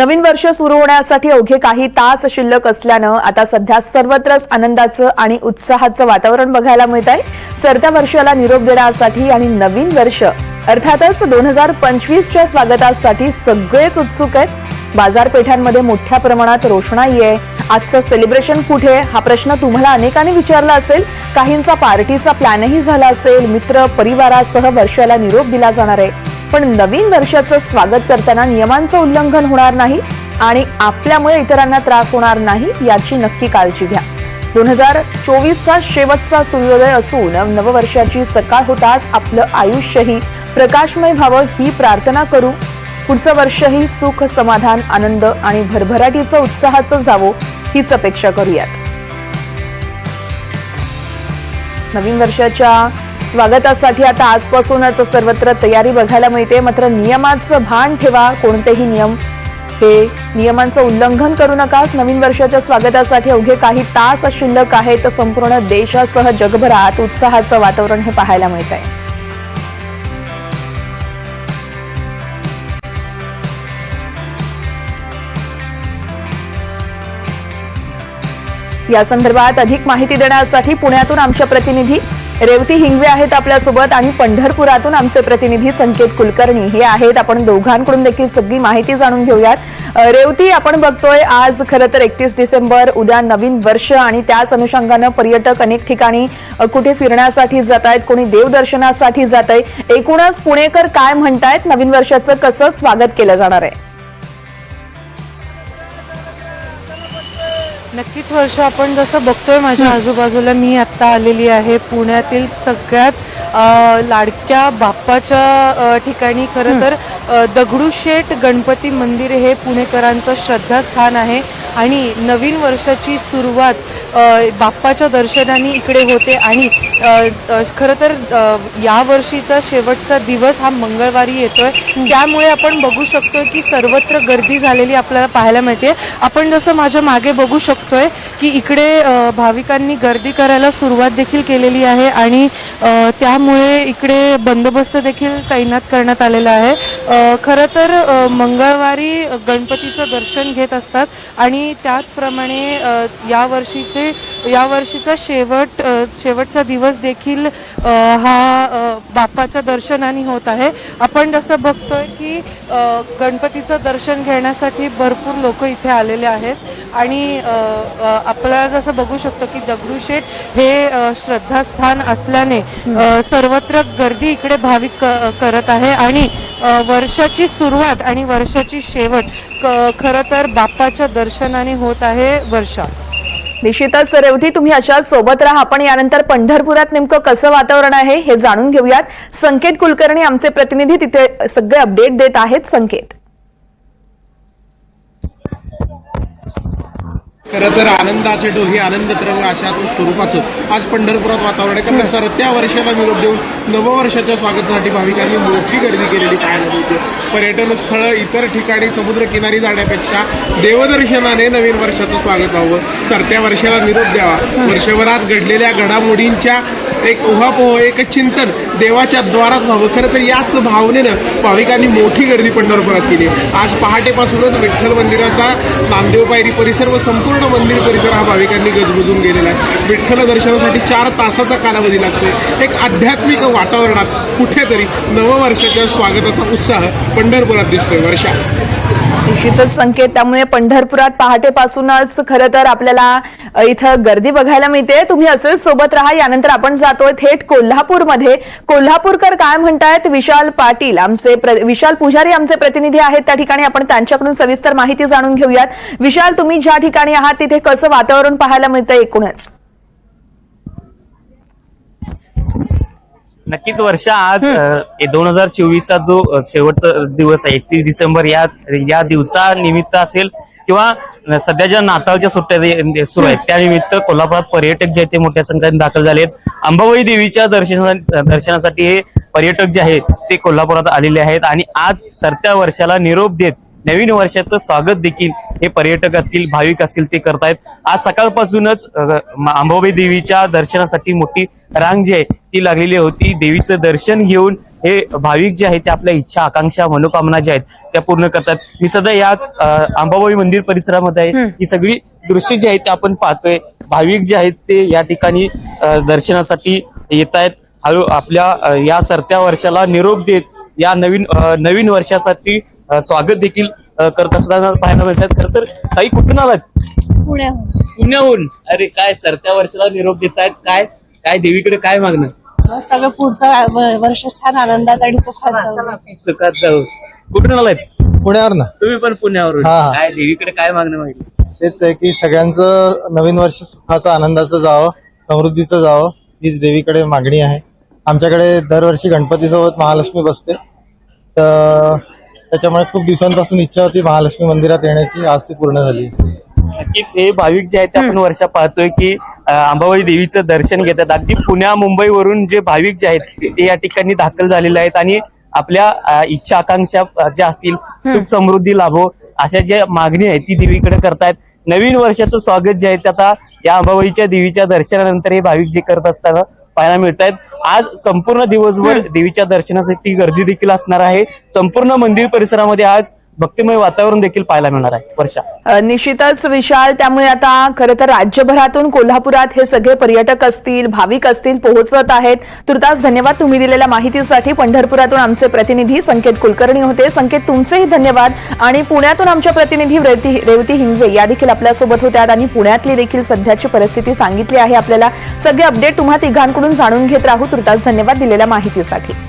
नवीन वर्ष सुरू होण्यासाठी अवघे काही तास शिल्लक असल्यानं आता सध्या सर्वत्रच आनंदाचं आणि उत्साहाचं वातावरण बघायला मिळत आहे. सरत्या वर्षाला निरोप देण्यासाठी आणि नवीन वर्ष अर्थातच दोन हजार पंचवीसच्या स्वागतासाठी सगळेच उत्सुक आहेत. बाजारपेठांमध्ये मोठ्या प्रमाणात रोषणाई आहे. आजचं सेलिब्रेशन कुठे? हा प्रश्न तुम्हाला अनेकांनी विचारला असेल. काहींचा पार्टीचा प्लॅनही झाला असेल. मित्र परिवारासह वर्षाला निरोप दिला जाणार आहे. पण नवीन वर्षाचं स्वागत करताना नियमांचं उल्लंघन होणार नाही आणि आपल्यामुळे इतरांना त्रास होणार नाही याची नक्की काळजी घ्या. दोन हजार चोवीसचा शेवटचा सूर्योदय असून नववर्षाची सकाळ होताच आपलं आयुष्यही प्रकाशमय व्हावं ही प्रार्थना करू. पुढचं वर्षही सुख समाधान आनंद आणि भरभराटीचं उत्साहाचं जावो हीच अपेक्षा करूयात. नवीन वर्षाच्या स्वागतासाठी आता आजपासूनच सर्वत्र तयारी बघायला मिळते. मात्र नियमाचं भान ठेवा कोणतेही नियम. हे नियमांचं उल्लंघन करू नकाच. नवीन वर्षाच्या स्वागतासाठी अवघे काही तास शिल्लक आहेत. संपूर्ण देशासह जगभरात उत्साहाचं वातावरण हे पाहायला मिळत आहे या संदर्भात अधिक माहिती देण्यासाठी पुण्यातून आमच्या प्रतिनिधी रेवती हिंगवे आहेत आपल्यासोबत आणि पंढरपुरातून आमचे प्रतिनिधी संकेत कुलकर्णी हे आहेत. आपण दोघांकडून देखील सगळी माहिती जाणून घेऊयात. रेवती आपण बघतोय आज खरं तर एकतीस डिसेंबर उद्या नवीन वर्ष आणि त्याच अनुषंगानं पर्यटक अनेक ठिकाणी कुठे फिरण्यासाठी जात आहेत कोणी देवदर्शनासाठी जात आहे एकूणच पुणेकर काय म्हणतायत? नवीन वर्षाचं कसं स्वागत केलं जाणार आहे? नक्कीच वर्ष आपण जसं बघतोय माझ्या आजूबाजूला मी आत्ता आलेली आहे पुण्यातील सगळ्यात लाडक्या बाप्पाच्या ठिकाणी. खरं तर दगडूशेठ गणपती मंदिर हे पुणेकरांचं श्रद्धास्थान आहे. आणि नवीन वर्षाची सुरुवात बाप्पाच्या दर्शनाने इकडे होते आणि खरं तर अ, या वर्षीचा शेवटचा दिवस हा मंगळवारी येतोय. त्यामुळे आपण बघू शकतोय की सर्वत्र गर्दी झालेली आपल्याला पाहायला मिळते. आपण जसं माझ्या मागे बघू शकतोय की इकडे भाविकांनी गर्दी करायला सुरुवात देखील केलेली आहे आणि त्यामुळे इकडे बंदोबस्त देखील तैनात करण्यात आलेला आहे. खरं तर मंगळवारी गणपतीचं दर्शन घेत असतात आणि त्याचप्रमाणे यावर्षीचे या वर्षीचे या वर्षीचा शेवट शेवटचा दिवस देखील हा बाप्पाच्या दर्शनाने होत आहे. आपण जसं बघतोय की गणपतीचं दर्शन घेण्यासाठी भरपूर लोक इथे आलेले आहेत. आणि आपल्याला जसं बघू शकतो की दगडूशेठ हे श्रद्धास्थान असल्याने सर्वत्र गर्दी इकडे भाविक करत आहे आणि वर्षाची सुरुवात आणि वर्षाची शेवट खरं तर बाप्पाच्या दर्शनाने होत आहे वर्षा. निश्चितच रेवती तुम्ही अशाच सोबत राहा. आपण यानंतर पंढरपुरात नेमकं कसं वातावरण आहे हे जाणून घेऊयात. संकेत कुलकर्णी आमचे प्रतिनिधी तिथे सगळे अपडेट देत आहेत. संकेत. खरं तर आनंदाचे डोही आनंद तरंग अशा स्वरूपाचं आज पंढरपुरात वातावरण आहे. कारण सरत्या वर्षाला निरोप देऊन नववर्षाच्या स्वागतासाठी भाविकांनी मोठी गर्दी केलेली पाहायला मिळते. पर्यटन स्थळ इतर ठिकाणी समुद्रकिनारी जाण्यापेक्षा देवदर्शनाने नवीन वर्षाचं स्वागत व्हावं. सरत्या वर्षाला निरोप द्यावा. वर्षभरात घडलेल्या घडामोडींच्या एक उहापोह एक चिंतन देवाच्या द्वारात व्हावं. खरं तर याच भावनेनं भाविकांनी मोठी गर्दी पंढरपुरात केली. आज पहाटेपासूनच विठ्ठल मंदिराचा नामदेव पायरी परिसर व संपूर्ण मंदिर परिसर हा भाविकांनी गजबजून गेलेला आहे. विठ्ठल दर्शनासाठी चार तासाचा कालावधी लागतोय. एक आध्यात्मिक वातावरणात कुठेतरी नववर्षाच्या स्वागताचा उत्साह पंढरपुरात दिसतोय वर्षा निश्चितच संकेत त्यामुळे पंढरपुरात पहाटेपासूनच खरं तर आपल्याला इथं गर्दी बघायला मिळते. तुम्ही असेच सोबत राहा यानंतर आपण जातोय थेट कोल्हापूरमध्ये. कोल्हापूरकर काय म्हणतायत? विशाल पाटील आमचे विशाल पुजारी आमचे प्रतिनिधी आहेत त्या ठिकाणी. आपण त्यांच्याकडून सविस्तर माहिती जाणून घेऊयात. विशाल तुम्ही ज्या ठिकाणी आहात तिथे कसं वातावरण पाहायला मिळतं एकूणच? नक्कीच वर्षा आज दोन हजार चोवीसचा जो शेवटचा दिवस आहे एकतीस डिसेंबर या या दिवसा निमित्त असेल किंवा सध्या ज्या नाताळच्या सुट्ट्या सुरू आहेत त्यानिमित्त कोल्हापुरात पर्यटक जे आहेत ते मोठ्या संख्येने दाखल झाले आहेत अंबाबाई देवीच्या दर्शना दर्शनासाठी हे पर्यटक जे आहेत ते कोल्हापुरात आलेले आहेत आणि आज सरत्या वर्षाला निरोप देत नवीन वर्षाचं स्वागत देखील हे पर्यटक असतील भाविक असतील ते करतायत. आज सकाळपासूनच अंबाबाई देवीच्या दर्शनासाठी मोठी रांग जी आहे ती लागलेली होती. देवीचं दर्शन घेऊन हे भाविक जे आहेत ते आपल्या इच्छा आकांक्षा मनोकामना ज्या आहेत त्या पूर्ण करतात. मी सध्या याच अंबाबाई मंदिर परिसरामध्ये आहे. ही सगळी दृश्य जी आहेत ते आपण पाहतोय. भाविक जे आहेत ते या ठिकाणी दर्शनासाठी येत आहेत हळू आपल्या या सरत्या वर्षाला निरोप देत या नवीन नवीन वर्षासाठी स्वागत देखील करत असताना पाहायला मिळतात. खरं तर काही कुठून आलात? पुण्याहून. पुण्याहून. अरे काय सरत्या वर्षाला निरोप देत आहेत काय काय देवीकडे काय मागणं? मग सगळं पुढचं व- वर्ष छान आनंदात आणि सुखात जाऊ. सुखात जाऊ. कुठून आलात पुण्यावर ना तुम्ही पण पुण्यावरून. हा, हा. काय देवीकडे काय मागणं मागितलं? तेच आहे की सगळ्यांचं नवीन वर्ष सुखाचं आनंदाचं जावं समृद्धीचं जावं हीच देवीकडे मागणी आहे. आमच्याकडे दरवर्षी गणपतीसोबत महालक्ष्मी बसते. तर त्याच्यामुळे खूप दिवसांपासून इच्छा होती महालक्ष्मी मंदिरात येण्याची. आज ती पूर्ण झाली. नक्कीच हे भाविक जे आहेत ते आपण वर्षा पाहतोय की अं, अंबाबाई देवीचं दर्शन घेतात. अगदी पुण्या मुंबईवरून जे भाविक जे आहेत ते या ठिकाणी दाखल झालेले आहेत आणि आपल्या अं, इच्छा आकांक्षा अं, ज्या असतील सुख समृद्धी लाभो अशा ज्या मागणी आहे ती देवीकडे करतायत. नवीन वर्षाचं स्वागत जे आहे ते आता या अंबाबाईच्या देवीच्या दर्शनानंतर हे भाविक जे करत असताना पाहायला मिळत आहेत आज संपूर्ण दिवसभर देवीच्या दर्शनासाठी गर्दी देखील असणार आहे. संपूर्ण मंदिर परिसरामध्ये आज भक्तिमय वातावरण देखील पाहायला मिळणार आहे वर्षा. निश्चितच विशाल त्यामुळे आता खरं तर राज्यभरातून कोल्हापुरात हे सगळे पर्यटक असतील भाविक असतील पोहोचत आहेत. तुर्तास धन्यवाद तुम्ही दिलेल्या माहितीसाठी. पंढरपुरातून आमचे प्रतिनिधी संकेत कुलकर्णी होते. संकेत तुमचेही धन्यवाद. आणि पुण्यातून आमच्या प्रतिनिधी रेवती रेवती हिंगवे या देखील आपल्यासोबत होत्या. आणि पुण्यातली देखील सध्याची परिस्थिती सांगितली आहे आपल्याला. सगळे अपडेट तुम्हा तिघांकडून जाणून घेत राहू. तुर्तास धन्यवाद दिलेल्या माहितीसाठी.